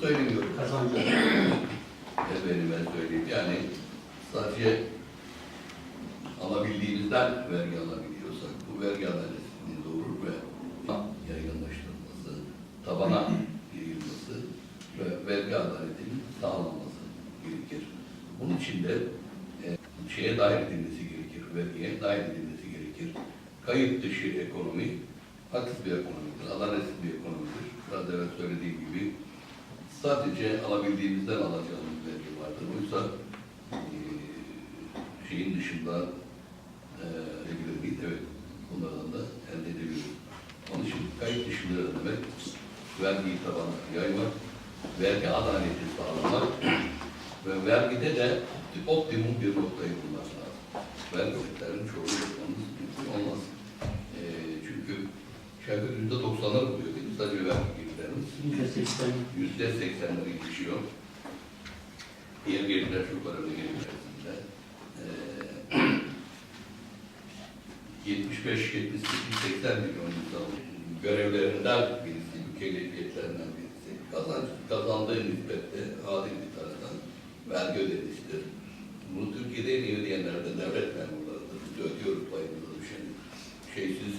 söylemiyorum. Kazancı. Efendime söyleyeyim. Yani sadece alabildiğimizden vergi alabiliyorsak bu vergi adaletini doğurur ve yaygınlaştırılması, tabana yayılması ve vergi adaletinin sağlanması gerekir. Bunun için de e, şeye dahil edilmesi gerekir, vergiye dahil edilmesi gerekir. Kayıt dışı ekonomi, haksız bir ekonomidir, adaletsiz bir ekonomidir. Biraz evvel söylediğim gibi sadece alabildiğimizden alacağımız vergi vardır. Oysa e, şeyin dışında e? Evet. Bunlardan da elde edebiliriz. Onun için kayıt dışında demek vergiyi tabana yaymak, vergi adaleti sağlamak ve vergide de optimum bir noktayı bulmak lazım. Vergilerin çoğu yapmamız mümkün olmaz. E, çünkü şarkı yüzde doksanlar buluyor değil mi? Sadece vergi gelirlerimiz Yüzde seksen. yüzde seksenleri geçiyor. Diğer gelirler şu kadar da gelir içerisinde. Ee, 75, 78, 80 milyon insan görevlerinden birisi, mükellefiyetlerinden birisi. Kazanç, kazandığı nispette adil bir taraftan vergi ödemesidir. Bunu Türkiye'de en iyi ödeyenler de devlet memurlarıdır. Biz ödüyoruz payımıza düşeni. Şeysiz